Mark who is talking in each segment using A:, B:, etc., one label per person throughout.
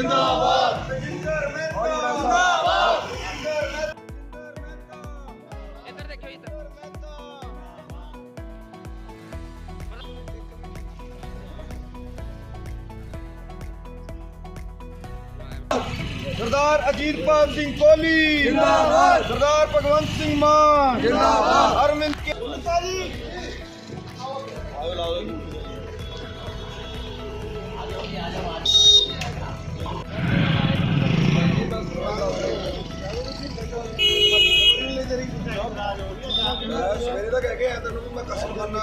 A: ਜਿੰਦਾਬਾਦ।
B: ਇੱਧਰ ਦੇਖਿਓ ਇੱਧਰ।
A: ਸਰਦਾਰ ਅਜੀਤਪਾਲ ਸਿੰਘ ਕੋਹਲੀ। ਜਿੰਦਾਬਾਦ। ਸਰਦਾਰ ਭਗਵੰਤ ਸਿੰਘ ਮਾਨ। ਜਿੰਦਾਬਾਦ। ਅਰਵਿੰਦ ਕੇ ਜੀ। ਸਵੇਰੇ ਦਾ ਕਹਿ ਕੇ ਆਇਆ ਤੈਨੂੰ ਵੀ ਮੈਂ ਕਸਮ ਕਰਨਾ।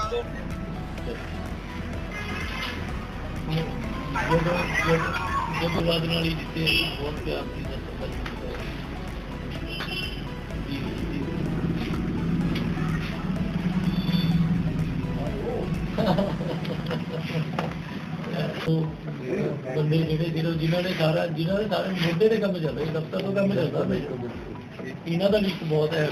C: ਜਦੋਂ ਬਾਦ ਨਾਲ ਹੀ ਦਿੱਤੇ ਬਹੁਤ ਪਿਆਰ ਦੀ ਸਤਿਕਾਰ ਬੰਦੇ ਜਿਹੜੇ ਜਿਹਨਾਂ ਨੇ ਸਾਰਾ ਜਿਨ੍ਹਾਂ ਦੇ ਸਾਰੇ ਮੁੱਦੇ ਦੇ ਕੰਮ ਚੱਲ ਦਫ਼ਤਰ ਤੋਂ ਕੰਮ ਚੱਲਦਾ ਪਿਆ। ਇਹਨਾਂ ਦਾ ਲਿਸਟ ਬਹੁਤ ਹੈ।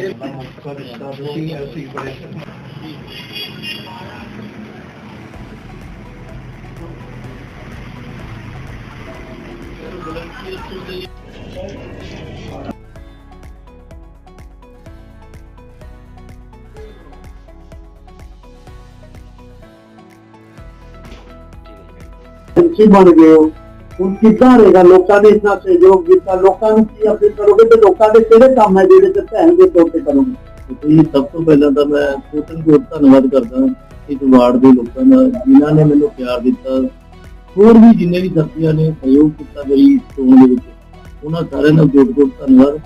D: ਪੰਛੀ ਬਣ ਗਏ ਹੋ। ਹੁਣ ਕਿੱਦਾਂ ਰਹੇਗਾ? ਲੋਕਾਂ ਨੇ ਇਤਨਾ ਸਹਿਯੋਗ ਦਿੱਤਾ, ਲੋਕਾਂ ਨੂੰ ਕੀ ਅਪੀਲ ਕਰੋਗੇ ਤੇ ਲੋਕਾਂ ਦੇ ਕਿਹੜੇ ਕੰਮ ਹੈ ਜਿਹੜੇ ਤੇ ਭੈਣ ਦੇ ਤੌਰ ਤੇ ਕਰੋਗੇ?
C: ਜੀ ਸਭ ਤੋਂ ਪਹਿਲਾਂ ਤਾਂ ਮੈਂ ਕੋਟਨ ਕੋਟ ਧੰਨਵਾਦ ਕਰਦਾ ਇਸ ਵਾਰਡ ਦੇ ਲੋਕਾਂ ਦਾ, ਜਿਨ੍ਹਾਂ ਨੇ ਮੈਨੂੰ ਪਿਆਰ ਦਿੱਤਾ, ਹੋਰ ਵੀ ਜਿੰਨੇ ਵੀ ਸਾਥੀਆਂ ਨੇ ਸਹਿਯੋਗ ਕੀਤਾ ਮੇਰੀ ਚੋਣ ਦੇ ਵਿੱਚ, ਉਹਨਾਂ ਸਾਰਿਆਂ ਦਾ ਕੋਟ ਕੋਟ ਧੰਨਵਾਦ।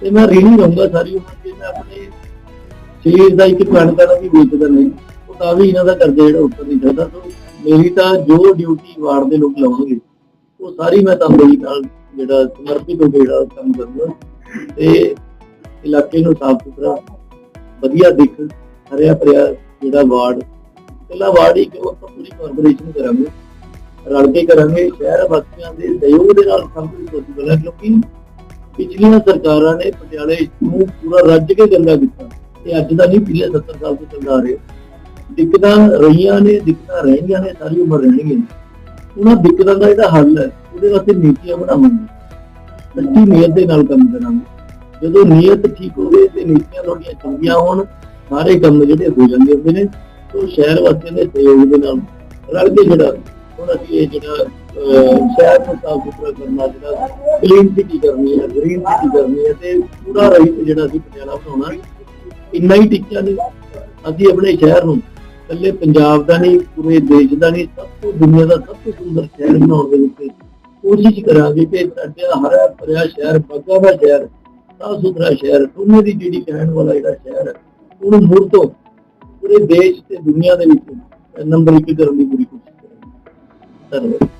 C: ਤੇ ਮੈਂ ਰੀਣੀ ਰਹੂੰਗਾ ਸਾਰੀ ਉਮਰ ਕਿ ਮੈਂ ਆਪਣੇ ਸਰੀਰ ਦਾ ਇੱਕ ਕਣ ਕਣ ਵੀ ਵੇਚਦਾ ਨਹੀਂ ਉਹ ਤਾਂ ਵੀ ਇਹਨਾਂ ਦਾ ਕਰਜ਼ਾ ਜਿਹੜਾ ਉੱਤਰ ਨਹੀਂ ਸਕਦਾ ਤੋਂ ਮੇਰੀ ਤਾਂ ਜੋ ਡਿਊਟੀ ਵਾਰਡ ਦੇ ਲੋਕ ਲਾਉਣਗੇ ਉਹ ਸਾਰੀ ਮੈਂ ਤੰਦਰੁਸਤੀ ਨਾਲ ਜਿਹੜਾ ਸਮਰਪਿਤ ਹੋ ਕੇ ਜਿਹੜਾ ਕੰਮ ਕਰੂੰਗਾ। ਤੇ ਇਲਾਕੇ ਨੂੰ ਸਾਫ਼ ਸੁਥਰਾ, ਵਧੀਆ ਦਿੱਖ, ਹਰਿਆ ਭਰਿਆ ਜਿਹੜਾ ਵਾਰਡ ਪਹਿਲਾ ਵਾਰਡ ਹੀ ਕਿ ਉਹ ਪੂਰੀ ਕਾਰਪੋਰੇਸ਼ਨ ਕਰਾਂਗੇ? ਰਲ ਕੇ ਕਰਾਂਗੇ, ਸ਼ਹਿਰ ਵਾਸੀਆਂ ਦੇ ਸਹਿਯੋਗ ਦੇ ਨਾਲ ਸਭ ਕੁਝ ਪੋਸੀਬਲ ਹੈ, ਕਿਉਂਕਿ ਪਿਛਲੀਆਂ ਸਰਕਾਰਾਂ ਨੇ ਪਟਿਆਲੇ ਨੂੰ ਪੂਰਾ ਰੱਜ ਕੇ ਗੰਦਾ ਕੀਤਾ। ਤੇ ਅੱਜ ਦਾ ਨਹੀਂ, ਪਿਛਲੇ 70 ਸਾਲ ਤੋਂ ਚੱਲਦਾ ਆ ਰਿਹਾ। ਦਿੱਕਤਾਂ ਰਹੀਆਂ ਨੇ, ਦਿੱਕਤਾਂ ਰਹਿਣਗੀਆਂ ਨੇ, ਸਾਰੀ ਉਮਰ ਰਹਿਣਗੀਆਂ ਉਹਨਾਂ ਦਿੱਕਤਾਂ ਦਾ ਜਿਹੜਾ ਹੱਲ ਹੈ। ਉਹਦੇ ਵਾਸਤੇ ਨੀਤੀਆਂ ਬਣਾਵਾਂਗੇ। ਸੱਚੀ ਨੀਅਤ ਦੇ ਨਾਲ ਕੰਮ ਕਰਾਂਗੇ। ਜਦੋਂ ਨੀਅਤ ਠੀਕ ਹੋਵੇ ਤੇ ਨੀਤੀਆਂ ਤੁਹਾਡੀਆਂ ਚੰਗੀਆਂ ਹੋਣ ਸਾਰੇ ਕੰਮ ਜਿਹੜੇ ਹੋ ਜਾਂਦੇ ਹੁੰਦੇ ਨੇ ਤੋਂ ਸ਼ਹਿਰ ਵਾਸੀਆਂ ਦੇ ਸਹਿਯੋਗ ਦੇ ਨਾਲ ਰਲ ਕੇ ਜਿਹੜਾ ਹੁਣ ਅਸੀਂ ਇਹ ਜਿਹੜਾ ਅਹ, ਸ਼ਹਿਰ ਨੂੰ ਸਾਫ਼ ਸੁਥਰਾ ਕਰਨਾ ਜਿਹੜਾ ਕਲੀਨ ਸਿਟੀ ਕਰਨੀ ਹੈ ਗ੍ਰੀਨ ਸਿਟੀ ਕਰਨੀ ਹੈ ਤੇ ਪੂਰਾ ਰਹਿਤ ਜਿਹੜਾ ਅਸੀਂ ਪਟਿਆਲਾ ਬਣਾਉਣਾ ਇੰਨਾ ਹੀ ਟਿੱਕਿਆ ਨਹੀਂ ਅਸੀਂ ਆਪਣੇ ਸ਼ਹਿਰ ਨੂੰ ਇਕੱਲੇ ਪੰਜਾਬ ਦਾ ਨਹੀਂ, ਪੂਰੇ ਦੇਸ਼ ਦਾ ਨਹੀਂ, ਸਭ ਤੋਂ ਦੁਨੀਆ ਦਾ ਸਭ ਤੋਂ ਸੁੰਦਰ ਸ਼ਹਿਰ ਬਣਾਉਣ ਦੇ ਵਿੱਚ ਕੋਸ਼ਿਸ਼ ਕਰਾਂਗੇ ਕਿ ਸਾਡਾ ਹਰਾ ਭਰਿਆ ਸ਼ਹਿਰ, ਬੱਗਾ ਦਾ ਸ਼ਹਿਰ, ਸਾਫ਼ ਸੁਥਰਾ ਸ਼ਹਿਰ ਸੋਨੇ ਦੀ ਜਿਹੜੀ ਕਹਿਣ ਵਾਲਾ ਜਿਹੜਾ ਸ਼ਹਿਰ ਹੈ, ਉਹਨੂੰ ਮੁੜ ਤੋਂ ਪੂਰੇ ਦੇਸ਼ ਤੇ ਦੁਨੀਆ ਦੇ ਵਿੱਚ ਨੰਬਰ 1 ਕਰਨ ਦੀ ਪੂਰੀ ਕੋਸ਼ਿਸ਼ ਕਰਾਂਗੇ। ਧੰਨਵਾਦ।